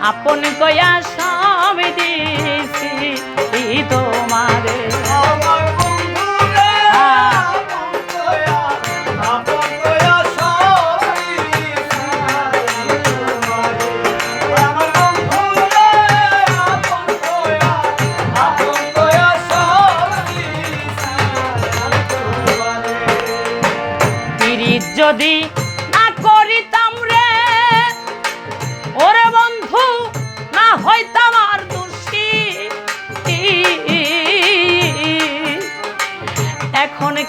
আপন কয়া সব দিছি তোমারে। আমার বন্ধুরে আপন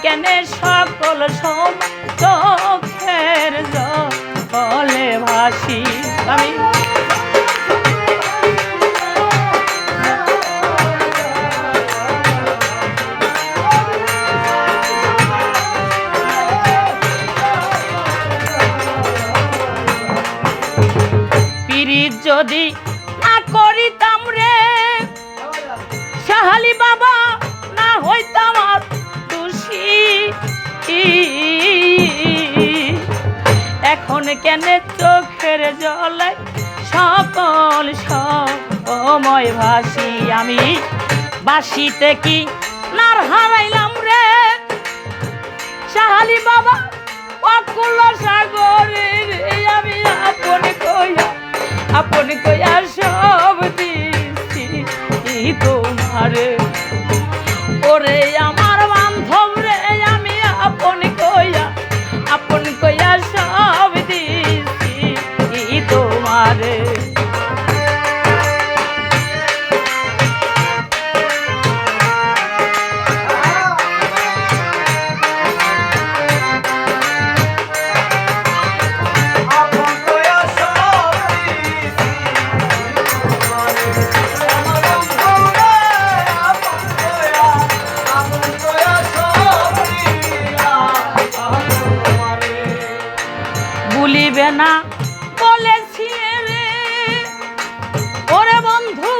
কেন সকল সব চোখের জলে ভাসি আমি। যদি না করিতাম রে, সাহালি বাবা, না হইতাম এখন কেন চোখের জলে সকল সময় ভাসি আমি। বাসিতে কি নার হারাইলাম রে? সাহালি বাবা, অকুল সাগরে আমি আপন কইয়া আপন কইয়া সব দিছি। তোমারে, ওরে আমার ভুলিবে না। বলেছি ওরে বন্ধু,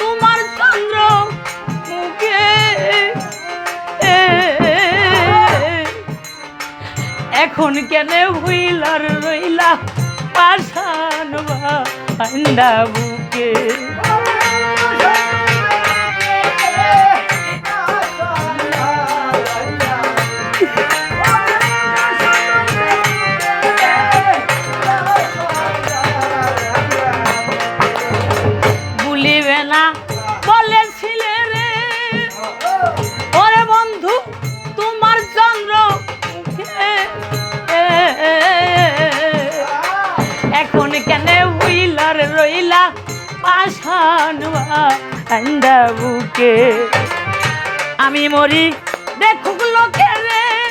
তোমার চন্দ্র মুখে। এখন কেন হুইলার রইলা? পাশান বান্দা বুকে বান্দা বুকে। আমি মরি দেখুক লোকে রে।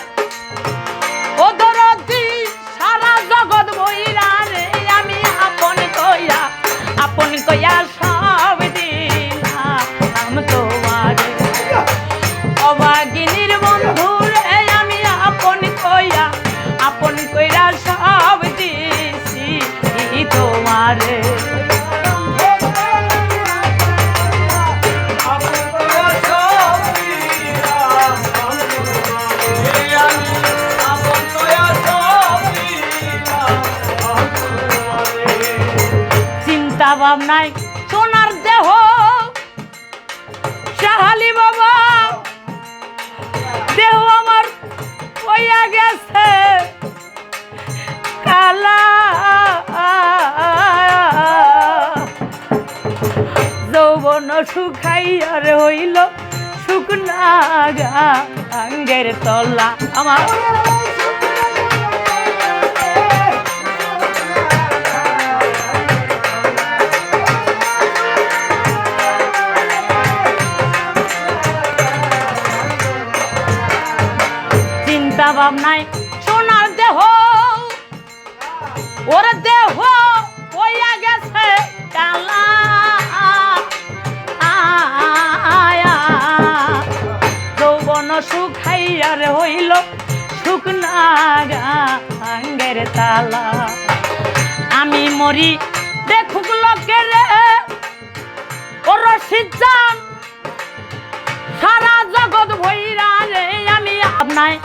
ও দরদি, সারা জগৎ বইরা রে, আমি আপন কইয়া আপন কইয়া সব দিলাম। তোমার। অবাগিনীর বন্ধু রে, আমি আপন কইয়া, আপন কইরা সব দিছি। তোমারে। চিন্তা ভাবনায় সোনার দেহ সাহালি বাবা, দেহ আমার হইয়া গেছে। কালা, যৌবন শুকাইয়ার হইল শুকনা গাঙ্গের তলা আমার। চিন্তা ভাবনায় সোনার দেহ, ওর দেহ হইয়া গেছে যৌবন সুখাইয়ার হইল শুকনা গাঙ্গের তালা। আমি মরি দেখুক লোকের ও রশিদান সারা জগৎ ভৈরা রে, আমি আপনায়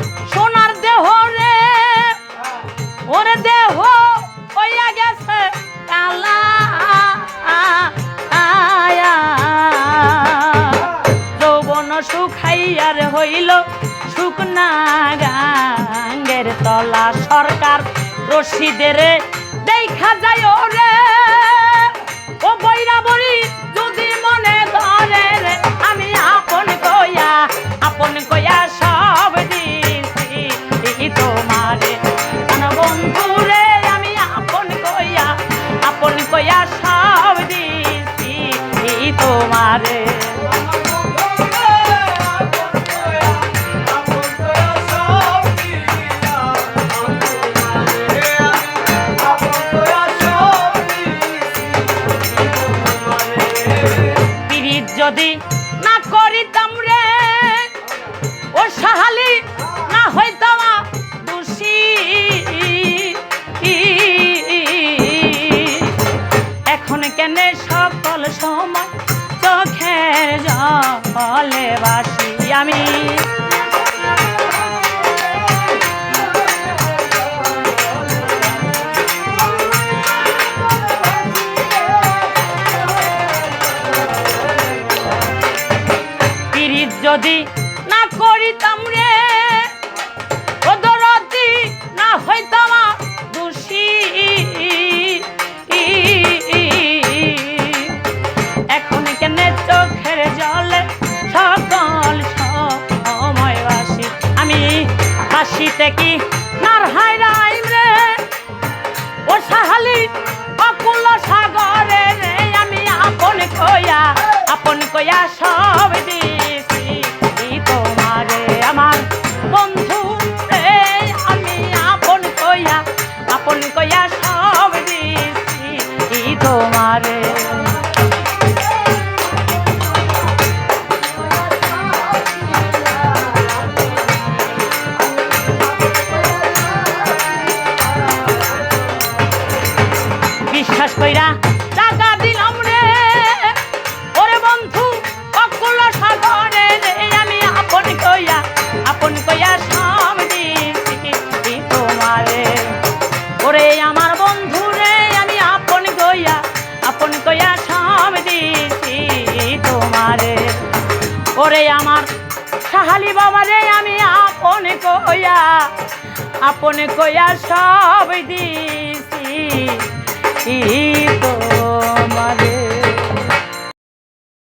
ওরে দেহ, হইয়া গেছে কালা। যৌবন শুকাইয়ার হইল শুকনা গাঙ্গের তলা। সরকার রশিদের দেখা যায় ওরে। তোমারে। যদি না করিতাম রে ও সাহালি না হইতাম দোষী। এখন কেন সকল সময় চোখের জলে বাসি আমি। যদি না করিতাম রে জলে সকল সময় বাসি। আমি হাসিতে কি নার হাইরাইম রে? ও সাহালি অকুল সাগরে রে, আমি আপন কয়া আপন কয়া সব ওরে আমার সাহালি বাবা রে আমি আপন কইয়া আপন কইয়া সব দিছি। তোমারে